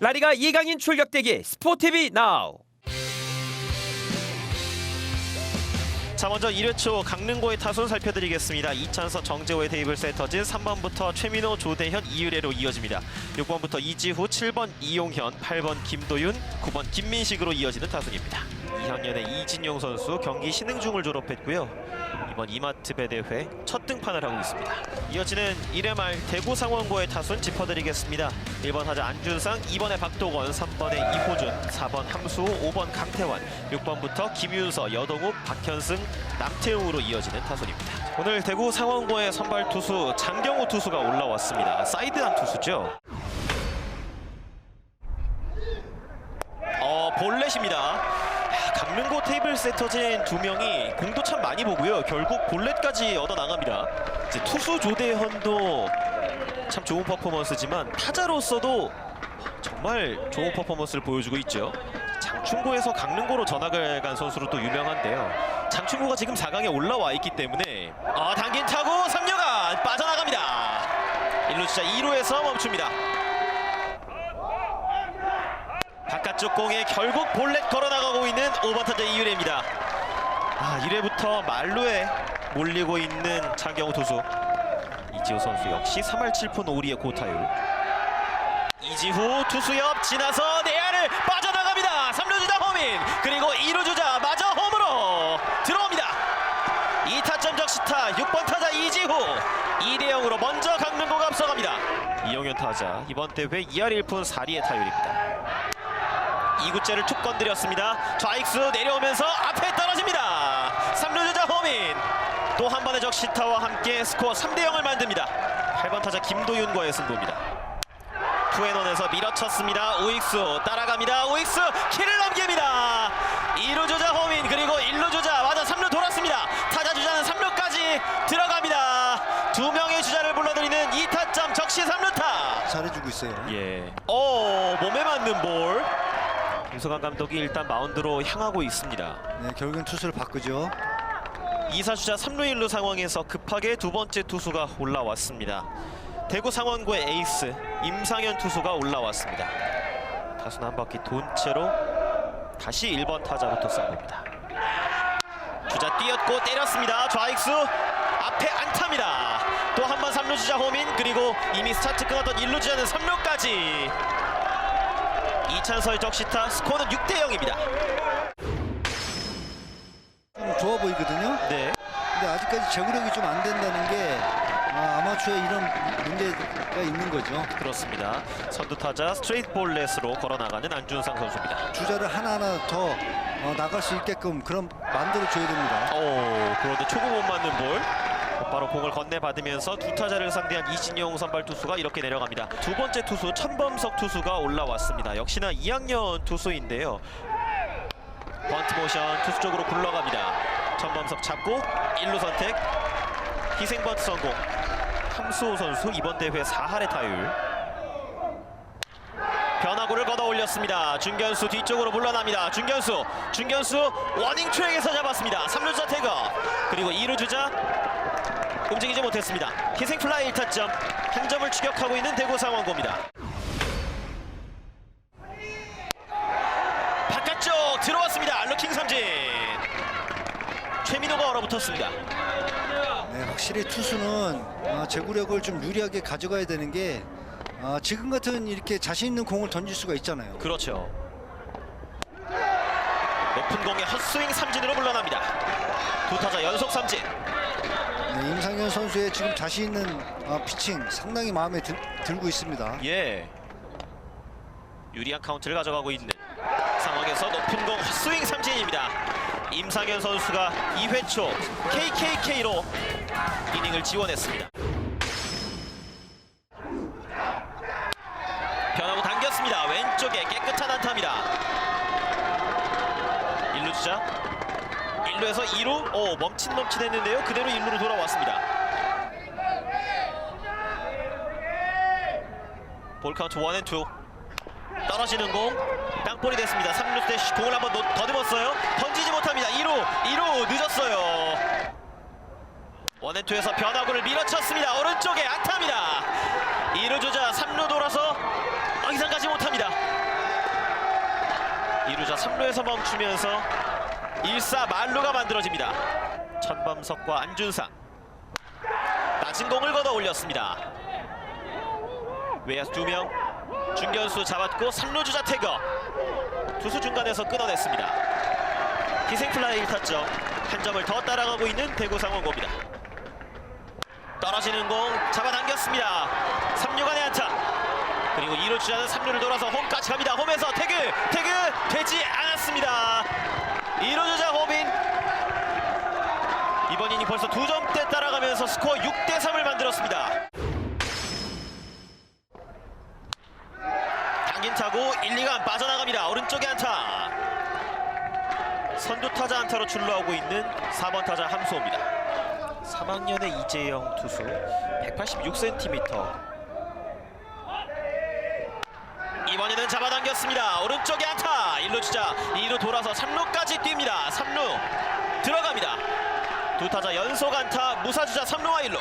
라리가 이강인 출격대기 스포티비 나우. 자 먼저 1회 초 강릉고의 타순 살펴드리겠습니다. 이찬석 정재호의 테이블 세터진 3번부터 최민호, 조대현, 이유래로 이어집니다. 6번부터 이지후, 7번 이용현, 8번 김도윤, 9번 김민식으로 이어지는 타순입니다. 2학년의 이진용 선수 경기 신흥중을 졸업했고요. 이번 이마트배 대회 첫 등판을 하고 있습니다. 이어지는 1회 말 대구 상원고의 타순 짚어드리겠습니다. 1번 타자 안준상, 2번에 박도건, 3번에 이호준, 4번 함수호, 5번 강태환, 6번부터 김윤서, 여동욱, 박현승, 남태웅으로 이어지는 타순입니다. 오늘 대구 상원고의 선발 투수 장경호 투수가 올라왔습니다. 사이드한 투수죠. 어 볼넷입니다. 야, 강릉고 테이블 세터진 두 명이 공도 참 많이 보고요. 결국 볼넷까지 얻어 나갑니다. 이제 투수 조대현도 참 좋은 퍼포먼스지만 타자로서도 정말 좋은 퍼포먼스를 보여주고 있죠. 장충고에서 강릉고로 전학을 간 선수로 또 유명한데요. 장충고가 지금 4강에 올라와 있기 때문에 아 당긴 타고 3루간 빠져나갑니다. 1루 주자 2루에서 멈춥니다. 바깥쪽 공에 결국 볼넷 걸어 나가고 있는 5번 타자 이유래입니다. 아 1회부터 말루에 몰리고 있는 장경호 투수. 이지호 선수 역시 3할 7푼 5리의 고타율. 이지후 투수 옆 지나서 내야를 빠져나갑니다. 3루 주자 허민 그리고 2루 주자 마저 홈으로 들어옵니다. 2타점 적시타 6번 타자 이지후 2대 0으로 먼저 강릉고가 앞서갑니다. 이용현 타자 이번 대회 2할 1푼 4리의 타율입니다. 2구째를 툭 건드렸습니다. 좌익수 내려오면서 앞에 떨어집니다. 3루 주자 허민 또 한 번의 적시타와 함께 스코어 3대 0을 만듭니다. 8번 타자 김도윤과의 승부입니다. 투앤원에서 밀어쳤습니다. 우익수 따라갑니다. 우익수 키를 넘깁니다. 2루 주자 허민 그리고 1루 주자 맞아 3루 돌았습니다. 타자 주자는 3루까지 들어갑니다. 두 명의 주자를 불러들이는 2타점 적시 3루타. 잘해주고 있어요. 예. 오 몸에 맞는 볼. 김성환 감독이 일단 마운드로 향하고 있습니다. 네, 결국엔 투수를 바꾸죠. 2사 주자 3루 1루 상황에서 급하게 두 번째 투수가 올라왔습니다. 대구 상원고의 에이스 임상현 투수가 올라왔습니다. 타순 한 바퀴 돈 채로 다시 1번 타자부터 승부입니다. 주자 뛰었고 때렸습니다. 좌익수 앞에 안타입니다. 또 한 번 3루 주자 호민 그리고 이미 스타트 끊었던 1루 주자는 3루까지 이찬서의 적시타 스코어는 6대 0입니다. 좀 좋아 보이거든요. 네. 근데 아직까지 제구력이 좀 안 된다는 게 아, 아마추어에 이런 문제가 있는 거죠. 그렇습니다. 선두 타자 스트레이트 볼 넷으로 걸어 나가는 안준상 선수입니다. 주자를 하나하나 더 어, 나갈 수 있게끔 그런 만들어 줘야 됩니다. 오, 그런데 초구 못 맞는 볼. 곧바로 공을 건네받으면서 두 타자를 상대한 이진용 선발 투수가 이렇게 내려갑니다. 두 번째 투수 천범석 투수가 올라왔습니다. 역시나 2학년 투수인데요. 번트 모션 투수 쪽으로 굴러갑니다. 천범석 잡고 1루 선택. 희생 번트 성공. 함수호 선수 이번 대회 4할의 타율. 변화구를 걷어 올렸습니다. 중견수 뒤쪽으로 물러납니다. 중견수, 중견수 워닝 트랙에서 잡았습니다. 3루 주자 태그 그리고 2루 주자 움직이지 못했습니다. 희생 플라이 1타점 한 점을 추격하고 있는 대구 상원고입니다. 바깥쪽 들어왔습니다. 루킹 삼진 최민호가 얼어붙었습니다. 네, 확실히 투수는 아, 제구력을 좀 유리하게 가져가야 되는 게 아, 지금 같은 이렇게 자신 있는 공을 던질 수가 있잖아요. 그렇죠. 높은 공에 헛스윙 삼진으로 물러납니다. 두 타자 연속 삼진. 네, 임상현 선수의 지금 자신 있는 아, 피칭 상당히 마음에 들, 들고 있습니다. 예. 유리한 카운트를 가져가고 있는 상황에서 높은 공 헛스윙 삼진입니다. 임상현 선수가 2회 초 KKK로 이닝을 지원했습니다. 변하고 당겼습니다. 왼쪽에 깨끗한 안타입니다. 1루 주자 1루에서 2루 오 멈칫멈칫 했는데요. 그대로 1루로 돌아왔습니다. 볼 카운트 원앤 투. 떨어지는 공 땅볼이 됐습니다. 3루 대시 공을 한번 놓- 더듬었어요. 던지지 못합니다. 2루 2루 늦었어요. 원앤투에서 변화구를 밀어쳤습니다. 오른쪽에 안타입니다. 2루 주자 3루 돌아서 더 이상 가지 못합니다. 3루에서 멈추면서 1사 말루가 만들어집니다. 천범석과 안준상 낮은 공을 걷어 올렸습니다. 외야수 2명 중견수 잡았고 3루 주자 태거 투수 중간에서 끊어냈습니다. 희생플라이 1타점 한 점을 더 따라가고 있는 대구 상원고입니다. 떨어지는 공 잡아당겼습니다. 3루간의 안타 그리고 2루 주자는 3루를 돌아서 홈까지 갑니다. 홈에서 태그 태그 되지 않았습니다. 2루 주자 호빈 이번 이닝 벌써 두 점대 따라가면서 스코어 6대 3을 만들었습니다. 당긴 타고 1, 2간 빠져나갑니다. 오른쪽에 안타. 선두 타자 안타로 출루하고 있는 4번 타자 함수호입니다. 3학년의 이재영 투수 186cm 이번에는 잡아당겼습니다. 오른쪽에 안타. 1루 주자 2루 돌아서 3루까지 뜁니다. 3루 들어갑니다. 두 타자 연속 안타 무사주자 3루와 1루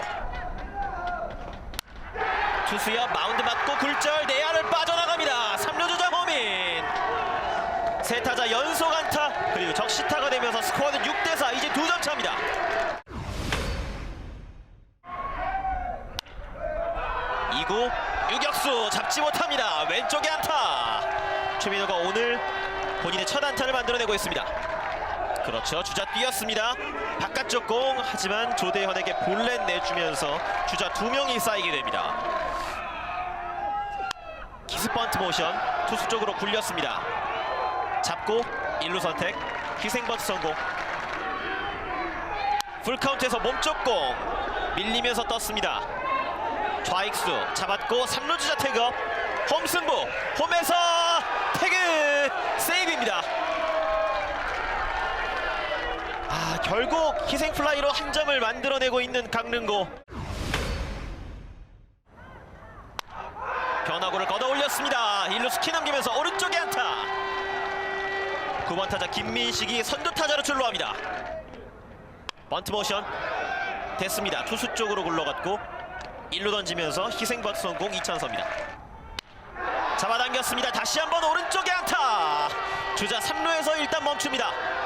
투수야 마운드 맞고 굴절 내야를 빠져나갑니다. 3루 주자 호민 세 타자 연속 안타 그리고 적시타가 되면서 스코어는 6대4 이제 두 점 차입니다. 이구 유격수 잡지 못합니다. 왼쪽에 안타. 최민호가 오늘 본인의 첫 안타를 만들어내고 있습니다. 그렇죠. 주자 뛰었습니다. 바깥쪽 공 하지만 조대현에게 볼넷 내주면서 주자 두 명이 쌓이게 됩니다. 키스 번트 모션 투수 쪽으로 굴렸습니다. 잡고 1루 선택 희생 번트 성공. 풀카운트에서 몸쪽 공 밀리면서 떴습니다. 좌익수 잡았고 3루 주자 태그 홈승부 홈에서 태그 세이브입니다. 아 결국 희생 플라이로 한 점을 만들어내고 있는 강릉고. 변화구를 걷어 올렸습니다. 1루 스키 넘기면서 오른쪽에 안타. 9번 타자 김민식이 선두 타자로 출루합니다. 번트 모션. 됐습니다. 투수 쪽으로 굴러갔고 1루 던지면서 희생 버트 성공 이찬서입니다. 잡아당겼습니다. 다시 한번 오른쪽에 안타. 주자 3루에서 일단 멈춥니다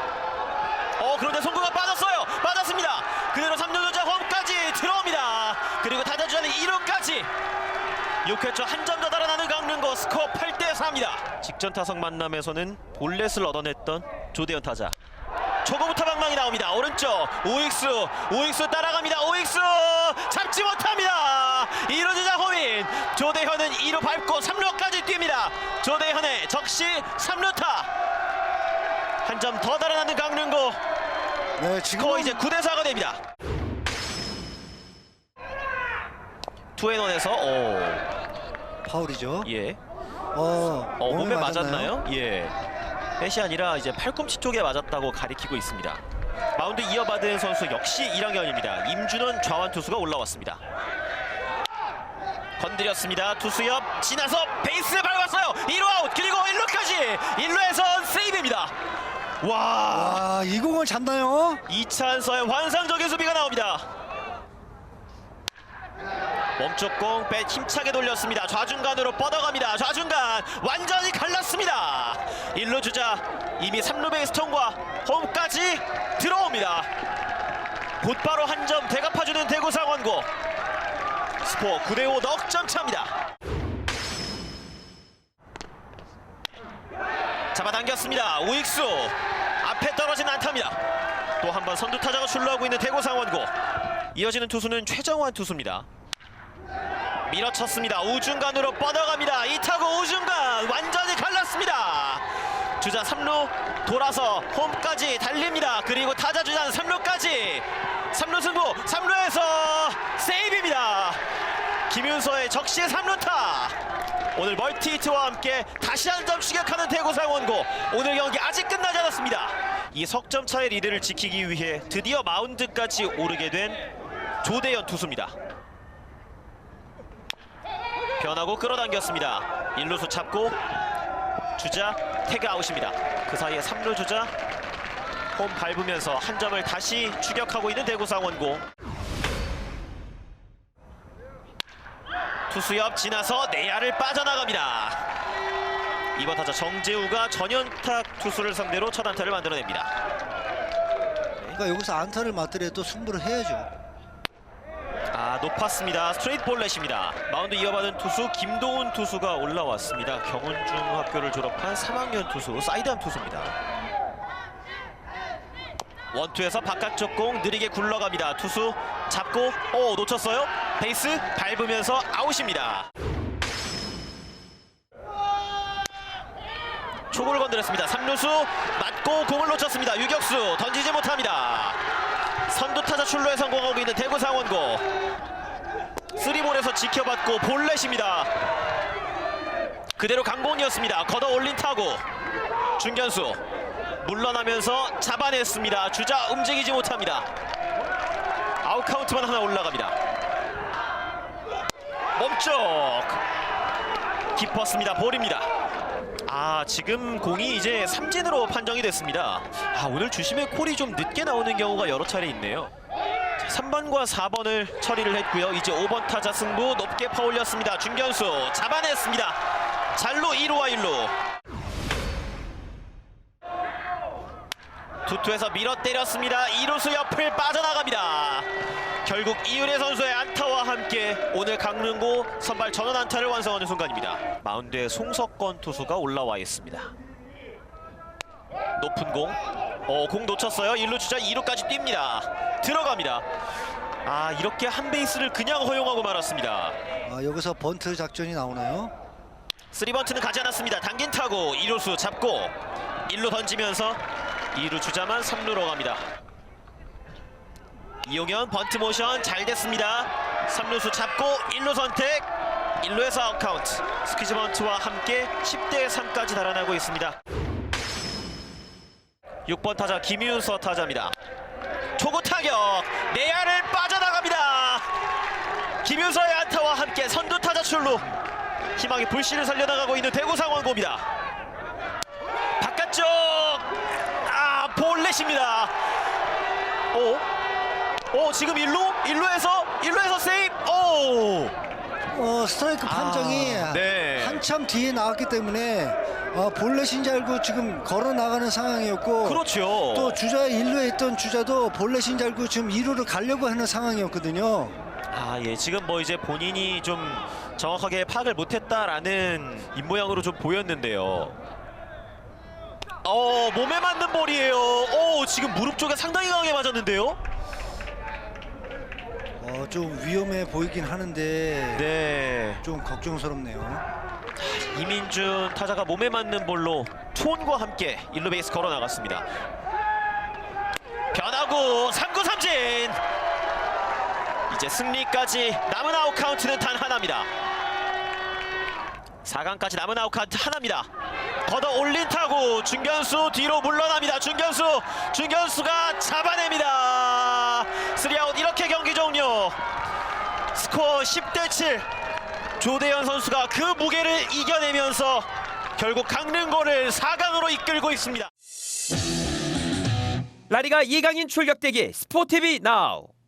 어 그런데 송구가 빠졌어요. 빠졌습니다. 그대로 3루 주자 홈까지 들어옵니다. 그리고 타자 주자는 2루까지. 6회 초 한 점 더 달아나는 강릉고 스코어 8대 4입니다. 직전 타석 만남에서는 볼넷을 얻어냈던 조대현 타자. 초구부터 방망이 나옵니다. 오른쪽 우익수 우익수 따라갑니다. 우익수 잡지 못합니다. 2루 주자 호민 조대현은 2루 밟고 3루까지 뜁니다. 조대현의 적시 3루타. 한 점 더 달아나는 강릉고 네, 지금 스코어 이제 9대 4가 됩니다. 투앤원에서 오, 파울이죠. 예. 어, 어, 몸에 맞았나요? 예. 햇이 아니라 이제 팔꿈치 쪽에 맞았다고 가리키고 있습니다. 마운드 이어받은 선수 역시 1학년입니다. 임준원 좌완 투수가 올라왔습니다. 건드렸습니다. 투수 옆 지나서 베이스 밟았어요. 1루 아웃 그리고 1루까지 1루에선 세이브입니다. 와 아, 이 공을 잡나요? 이찬서의 환상적인 수비가 나옵니다. 몸쪽 공배 힘차게 돌렸습니다. 좌중간으로 뻗어갑니다. 좌중간 완전히 갈랐습니다. 1루 주자 이미 3루 베이스 통과 홈까지 들어옵니다. 곧바로 한 점 대갚아주는 대구 상원고 스포 9대5 넉점 차입니다. 잡아당겼습니다. 우익수 앞에 떨어진 안타입니다. 또 한 번 선두 타자가 출루하고 있는 대구 상원고 이어지는 투수는 최정환 투수입니다. 밀어쳤습니다. 우중간으로 뻗어갑니다. 이 타구 우중간 완전히 갈랐습니다. 주자 3루 돌아서 홈까지 달립니다. 그리고 타자 주자는 3루까지 3루 승부 3루에서 세이브입니다. 김윤서의 적시의 3루타 오늘 멀티 히트와 함께 다시 한 점 추격하는 대구 상원고 오늘 경기 끝나지 않았습니다. 이 석점 차의 리드를 지키기 위해 드디어 마운드까지 오르게 된 조대현 투수입니다. 변하고 끌어당겼습니다. 1루수 잡고 주자 태그 아웃입니다. 그 사이에 3루 주자 홈 밟으면서 한 점을 다시 추격하고 있는 대구 상원고 투수 옆 지나서 내야를 빠져나갑니다. 이번 타자 정재우가 전연탁 투수를 상대로 첫 안타를 만들어냅니다. 그러니까 여기서 안타를 맞더라도 승부를 해야죠. 아 높았습니다. 스트레이트 볼넷입니다. 마운드 이어받은 투수 김도훈 투수가 올라왔습니다. 경운중 학교를 졸업한 3학년 투수 사이드암 투수입니다. 원투에서 바깥쪽 공 느리게 굴러갑니다. 투수 잡고 오 놓쳤어요. 베이스 밟으면서 아웃입니다. 초구를 건드렸습니다. 3루수 맞고 공을 놓쳤습니다. 유격수 던지지 못합니다. 선두 타자 출루에 성공하고 있는 대구 상원고 쓰리볼에서 지켜받고 볼넷입니다. 그대로 강공이었습니다. 걷어 올린 타구 중견수 물러나면서 잡아냈습니다. 주자 움직이지 못합니다. 아웃 카운트만 하나 올라갑니다. 몸쪽 깊었습니다. 볼입니다. 아 지금 공이 이제 삼진으로 판정이 됐습니다. 아 오늘 주심의 콜이 좀 늦게 나오는 경우가 여러 차례 있네요. 3번과 4번을 처리를 했고요. 이제 5번 타자 승부 높게 퍼올렸습니다. 중견수 잡아냈습니다. 잘루 2루와 1루. 투투에서 밀어 때렸습니다. 2루수 옆을 빠져나갑니다. 결국 이윤혜 선수의 안타와 함께 오늘 강릉고 선발 전원 안타를 완성하는 순간입니다. 마운드에 송석건 투수가 올라와 있습니다. 높은 공. 어, 공 놓쳤어요. 1루 주자 2루까지 뜁니다. 들어갑니다. 아, 이렇게 한 베이스를 그냥 허용하고 말았습니다. 아, 여기서 번트 작전이 나오나요? 3번트는 가지 않았습니다. 당긴 타고 2루수 잡고 1루 던지면서 2루 주자만 3루로 갑니다. 이용현 번트 모션 잘 됐습니다. 3루수 잡고 1루 선택 1루에서 아웃카운트 스퀴즈 번트와 함께 10대 3까지 달아나고 있습니다. 6번 타자 김윤서 타자입니다. 초구 타격 내야를 빠져나갑니다. 김윤서의 안타와 함께 선두 타자 출루 희망의 불씨를 살려나가고 있는 대구 상원고입니다. 바깥쪽 아 볼넷입니다. 오, 오 지금 1루 1루에서 1루에서 세이브. 오, 어, 스트라이크 판정이 아, 네. 한참 뒤에 나왔기 때문에 어, 볼넷인 줄 알고 지금 걸어 나가는 상황이었고 그렇죠. 또 주자 1루에 있던 주자도 볼넷인 줄 알고 지금 2루를 가려고 하는 상황이었거든요. 아, 예. 지금 뭐 이제 본인이 좀 정확하게 파악을 못했다라는 입모양으로 좀 보였는데요. 어, 몸에 맞는 볼이에요. 오, 지금 무릎 쪽에 상당히 강하게 맞았는데요. 어, 좀 위험해 보이긴 하는데 네. 좀 걱정스럽네요. 이민준 타자가 몸에 맞는 볼로 투혼과 함께 1루 베이스 걸어 나갔습니다. 변하고 3구 삼진. 이제 승리까지 남은 아웃 카운트는 단 하나입니다. 4강까지 남은 아웃 카운트 하나입니다. 걷어 올린 타구 중견수 뒤로 물러납니다. 중견수 중견수가 잡아냅니다. 3아웃 이렇게 경기 종료. 스코어 10대 7. 조대현 선수가 그 무게를 이겨내면서 결국 강릉고를 4강으로 이끌고 있습니다. 라리가 2강인 출격대기 스포티비 나우